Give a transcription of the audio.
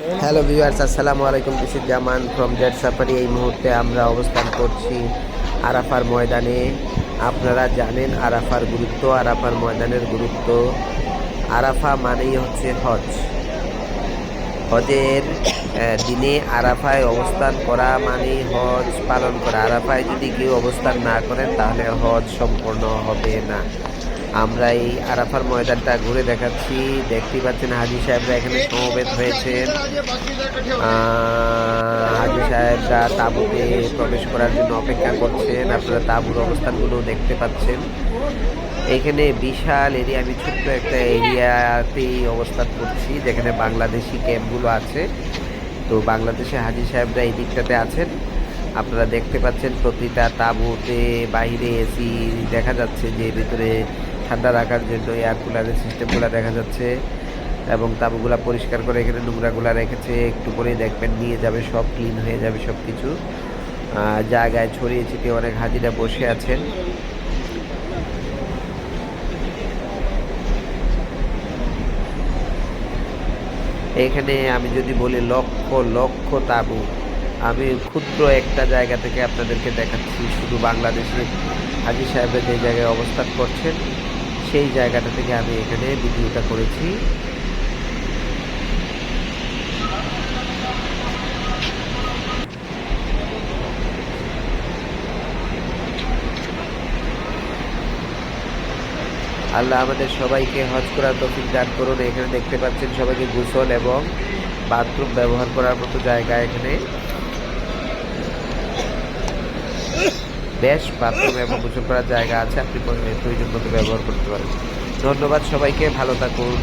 Hello viewers আসসালামু আলাইকুম this is Zaman from Jet Safari এই মুহূর্তে আমরা অবস্থান করছি আরাফার ময়দানে। আপনারা জানেন আরাফার গুরুত্ব, আরাফার ময়দানের গুরুত্ব। আরাফা মানেই হচ্ছে হজ। হজের দিনে আরাফায় অবস্থান করা মানে হজ পালন করা। আরাফায় যদি কেউ অবস্থান না করেন, তাহলে হজ সম্পূর্ণ হবে না। আমরা এই আরাফার ময়দানটা ঘুরে দেখাচ্ছি। দেখতেই পাচ্ছেন হাজি সাহেবরা এখানে সমবেত হয়েছেন। হাজি সাহেবরা তাঁবুতে প্রবেশ করার জন্য অপেক্ষা করছেন। আপনারা তাঁবুর অবস্থানগুলো দেখতে পাচ্ছেন। এখানে বিশাল এরিয়া আমি ছোট্ট একটা এরিয়াতেই অবস্থান করছি, যেখানে বাংলাদেশি ক্যাম্পগুলো আছে। তো বাংলাদেশে হাজি সাহেবরা এই দিকটাতে আছেন। আপনারা দেখতে পাচ্ছেন প্রতিটা তাঁবুতে বাইরে এসি দেখা যাচ্ছে যে ভিতরে ঠান্ডা রাখার জন্য এয়ার কুলারের সিস্টেমগুলো দেখা যাচ্ছে এবং তাঁবুগুলা পরিষ্কার করে এখানে নোংরাগুলা রেখেছে, একটু পরেই দেখবেন নিয়ে যাবে, সব ক্লিন হয়ে যাবে সব কিছু জায়গায় ছড়িয়ে ছিটিয়ে অনেক হাজিরা বসে আছেন। এখানে আমি যদি বলি লক্ষ লক্ষ তাঁবু। আমি ক্ষুদ্র একটা জায়গা থেকে আপনাদেরকে দেখাচ্ছি, শুধু বাংলাদেশে হাজি সাহেবরা যে জায়গায় অবস্থান করছেন। সেই জায়গাটা থেকে আমি এখানে ভিডিওটা করেছি। আল্লাহ আমাদের সবাইকে হজ করার তৌফিক দান করুন। এখানে দেখতে পাচ্ছেন সবাইকে গোসল এবং বাথরুম ব্যবহার করার মতো জায়গা এখানে। বেশ বাথরুম এবং গোসল করার জায়গা আছে, আপনি প্রয়োজন মতো ব্যবহার করতে পারেন। ধন্যবাদ সবাইকে, ভালো থাকুন।